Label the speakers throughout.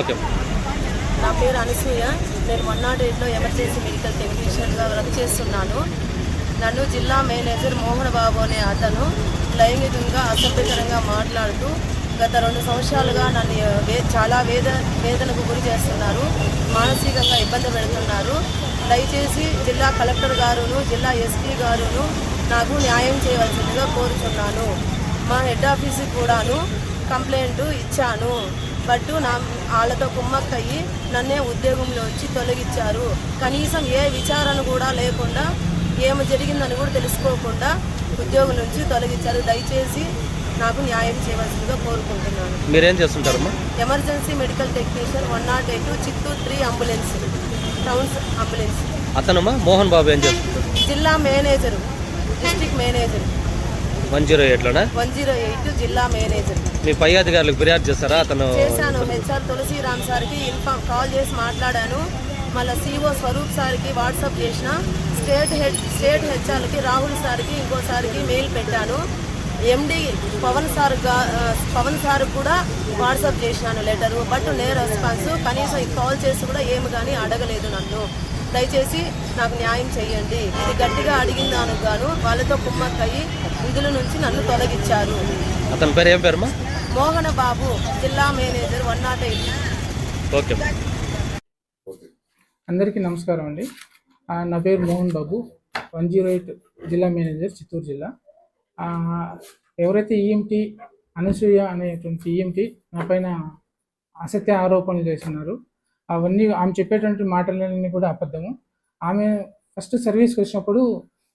Speaker 1: Okay.
Speaker 2: నా పేరు అనసూయ. నేను వన్ నాట్ ఎయిట్లో ఎమర్జెన్సీ మెడికల్ టెక్నీషియన్గా వర్క్ చేస్తున్నాను. నన్ను జిల్లా మేనేజర్ మోహన్ బాబు అనే అతను లైంగికంగా అసభ్యకరంగా మాట్లాడుతూ గత రెండు సంవత్సరాలుగా నన్ను వే చాలా వేద వేదనకు గురి చేస్తున్నారు. మానసికంగా ఇబ్బంది పెడుతున్నారు. దయచేసి జిల్లా కలెక్టర్ గారును జిల్లా ఎస్పీ గారును నాకు న్యాయం చేయవలసిందిగా కోరుచున్నాను. మా హెడ్ ఆఫీస్కి కూడాను కంప్లైంట్ ఇచ్చాను. బట్ నా వాళ్ళతో కుమ్మక్కయ్యి నన్నే ఉద్యోగంలో వచ్చి తొలగించారు. కనీసం ఏ విచారణ కూడా లేకుండా ఏమి జరిగిందని కూడా తెలుసుకోకుండా ఉద్యోగం నుంచి తొలగించారు. దయచేసి నాకు న్యాయం చేయవలసిందిగా కోరుకుంటున్నాను.
Speaker 1: మీరేం చేస్తుంటారమ్మా?
Speaker 2: Emergency medical technician one nought eight Chittoor three ambulance towns ambulance.
Speaker 1: అతనమ్మా? Mohan Babu ఏం చేస్తుంటారు?
Speaker 2: జిల్లా manager district manager.
Speaker 1: One zero ఎయిట్లోనా?
Speaker 2: One zero eight జిల్లా మేనేజర్.
Speaker 1: మీ పై అధికారులకు ఫిర్యాదు చేస్తారా? అతను
Speaker 2: చేశాను. హెచ్ఆర్ తులసిరామ్ సార్కి ఇన్ఫామ్ కాల్ చేసి మాట్లాడాను. మళ్ళీ సిఓ స్వరూప్ సార్కి వాట్సాప్ చేసిన. స్టేట్ హెడ్ స్టేట్ హెచ్ఆర్కి రాహుల్ సార్కి ఇంకోసారికి మెయిల్ పెట్టాను. MD Pavan sir Pavan sir కూడా వాట్సాప్ చేసినాను లెటరు. బట్ నే రెస్పాన్స్ కనీసం కాల్ చేసి కూడా ఏమి కానీ అడగలేదు నన్ను. దయచేసి నాకు న్యాయం చేయండి. ఇది గట్టిగా అడిగిన దానికి గాను వాళ్ళతో కుమ్మక్కయ్యి విధుల నుంచి నన్ను తొలగించారు.
Speaker 1: అతని పేరు ఏం పేరమ్మా?
Speaker 2: మోహన బాబు జిల్లా manager one nought eight
Speaker 1: okay.
Speaker 3: అందరికీ నమస్కారం అండి. ఆ, నా పేరు Mohan Babu one zero eight జిల్లా మేనేజర్ చిత్తూరు జిల్లా. ఆ, ఎవరైతే ఈఎంటీ అనసూయ అనేటువంటి ఈఎంటీ నా పైన అసత్య ఆరోపణలు చేస్తున్నారు. అవన్నీ ఆమె చెప్పేటువంటి మాటలన్నీ కూడా అబద్ధము. ఆమె ఫస్ట్ సర్వీస్కి వచ్చినప్పుడు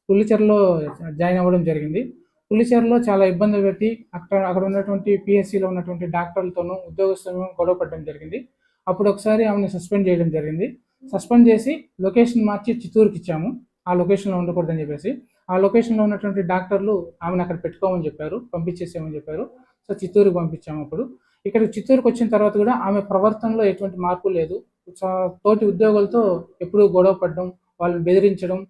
Speaker 3: పుల్లిచెరలో జాయిన్ అవ్వడం జరిగింది. పుల్లిచెరలో చాలా ఇబ్బంది పెట్టి అక్కడ అక్కడ ఉన్నటువంటి పిఎస్సిలో ఉన్నటువంటి డాక్టర్లతోనూ ఉద్యోగస్తులను గొడవ పడడం జరిగింది. అప్పుడు ఒకసారి ఆమెను సస్పెండ్ చేయడం జరిగింది. సస్పెండ్ చేసి లొకేషన్ మార్చి చిత్తూరుకి ఇచ్చాము. ఆ లొకేషన్లో ఉండకూడదని చెప్పేసి. ఆ లొకేషన్లో ఉన్నటువంటి డాక్టర్లు ఆమెను అక్కడ పెట్టుకోమని చెప్పారు పంపించేసేమని చెప్పారు. సో చిత్తూరుకి పంపించాము అప్పుడు. ఇక్కడ చిత్తూరుకు వచ్చిన తర్వాత కూడా ఆమె ప్రవర్తనలో ఎటువంటి మార్పు లేదు. చా- తోటి ఉద్యోగులతో ఎప్పుడూ గొడవ పడడం వాళ్ళని బెదిరించడం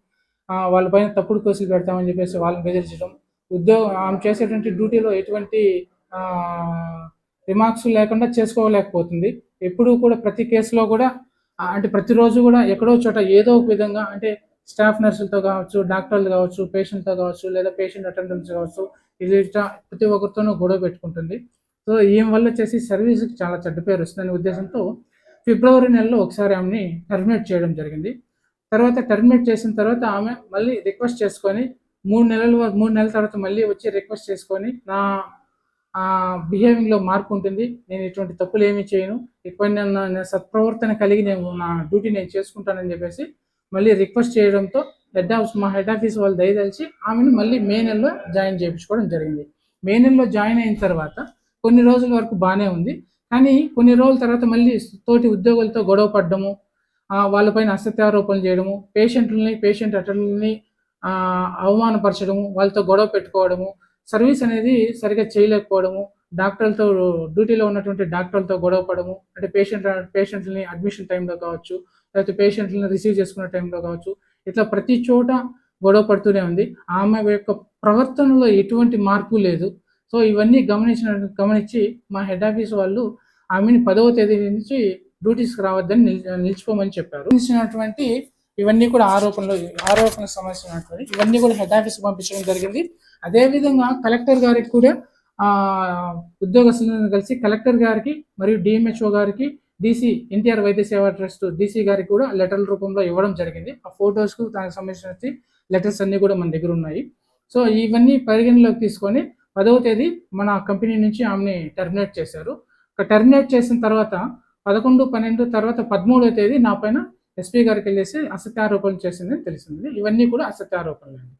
Speaker 3: వాళ్ళ పైన తప్పుడు కేసులు పెడతామని చెప్పేసి వాళ్ళని బెదిరించడం. ఉద్యోగం ఆమె చేసేటువంటి డ్యూటీలో ఎటువంటి రిమార్క్స్ లేకుండా చేసుకోలేకపోతుంది. ఎప్పుడూ కూడా ప్రతి కేసులో కూడా అంటే ప్రతిరోజు కూడా ఎక్కడో చోట ఏదో ఒక విధంగా అంటే స్టాఫ్ నర్సులతో కావచ్చు డాక్టర్లు కావచ్చు పేషెంట్తో కావచ్చు లేదా పేషెంట్ అటెండెంట్స్ కావచ్చు ఇది ప్రతి ఒక్కరితోనూ గొడవ పెట్టుకుంటుంది. సో ఈమె వల్ల వచ్చేసి సర్వీస్కి చాలా చెడ్డ పేరు వస్తుందనే ఉద్దేశంతో ఫిబ్రవరి నెలలో ఒకసారి ఆమెని టర్మినేట్ చేయడం జరిగింది. తర్వాత టర్మినేట్ చేసిన తర్వాత ఆమె మళ్ళీ రిక్వెస్ట్ చేసుకొని మూడు నెలలు మూడు నెలల తర్వాత మళ్ళీ వచ్చి రిక్వెస్ట్ చేసుకొని నా బిహేవింగ్లో మార్పు ఉంటుంది. నేను ఇటువంటి తప్పులు ఏమీ చేయను. ఎక్కువ నేను నా సత్ప్రవర్తన కలిగి నేను నా డ్యూటీ నేను చేసుకుంటానని చెప్పేసి మళ్ళీ రిక్వెస్ట్ చేయడంతో హెడ్ ఆఫీస్ మా హెడ్ ఆఫీస్ వాళ్ళు దయదలిచి ఆమెను మళ్ళీ మే నెలలో జాయిన్ చేయించుకోవడం జరిగింది. మే నెలలో జాయిన్ అయిన తర్వాత కొన్ని రోజుల వరకు బాగానే ఉంది. కానీ కొన్ని రోజుల తర్వాత మళ్ళీ తోటి ఉద్యోగులతో గొడవ పడ్డము వాళ్ళపైన అసత్యారోపణలు చేయడము పేషెంట్లని పేషెంట్ అటెండర్ని అవమానపరచడము వాళ్ళతో గొడవ పెట్టుకోవడము సర్వీస్ అనేది సరిగా చేయలేకపోవడము డాక్టర్లతో డ్యూటీలో ఉన్నటువంటి డాక్టర్లతో గొడవ పడము అంటే పేషెంట్ పేషెంట్లని అడ్మిషన్ టైంలో కావచ్చు లేకపోతే పేషెంట్లను రిసీవ్ చేసుకునే టైంలో కావచ్చు ఇట్లా ప్రతి చోట గొడవ పడుతూనే ఉంది. ఆమె యొక్క ప్రవర్తనలో ఎటువంటి మార్పు లేదు. సో ఇవన్నీ గమనించిన గమనించి మా హెడ్ ఆఫీస్ వాళ్ళు ఆమెని పదవ తేదీ నుంచి డ్యూటీస్కి రావద్దని నిలిచిపోమని చెప్పారు. ఇచ్చినటువంటి ఇవన్నీ కూడా ఆరోపణలు ఆరోపణ సంబంధించినటువంటి ఇవన్నీ కూడా హెడ్ ఆఫీస్కి పంపించడం జరిగింది. అదేవిధంగా కలెక్టర్ గారికి కూడా ఆ ఉద్యోగస్తులను కలిసి కలెక్టర్ గారికి మరియు డిఎంహెచ్ఓ గారికి డీసీ ఎన్టీఆర్ వైద్య సేవా ట్రస్ట్ డీసీ గారికి కూడా లెటర్ల రూపంలో ఇవ్వడం జరిగింది. ఆ ఫొటోస్కు దానికి సంబంధించిన లెటర్స్ అన్నీ కూడా మన దగ్గర ఉన్నాయి. సో ఇవన్నీ పరిగణలోకి తీసుకొని పదవ తేదీ మన కంపెనీ నుంచి ఆమెని టర్మినేట్ చేశారు. టర్మినేట్ చేసిన తర్వాత పదకొండు పన్నెండు తర్వాత పదమూడవ తేదీ నా పైన ఎస్పీ గారికి వెళ్ళేసి అసత్యారోపణలు చేసిందని తెలిసింది ఇవన్నీ కూడా అసత్యారోపణలు అండి.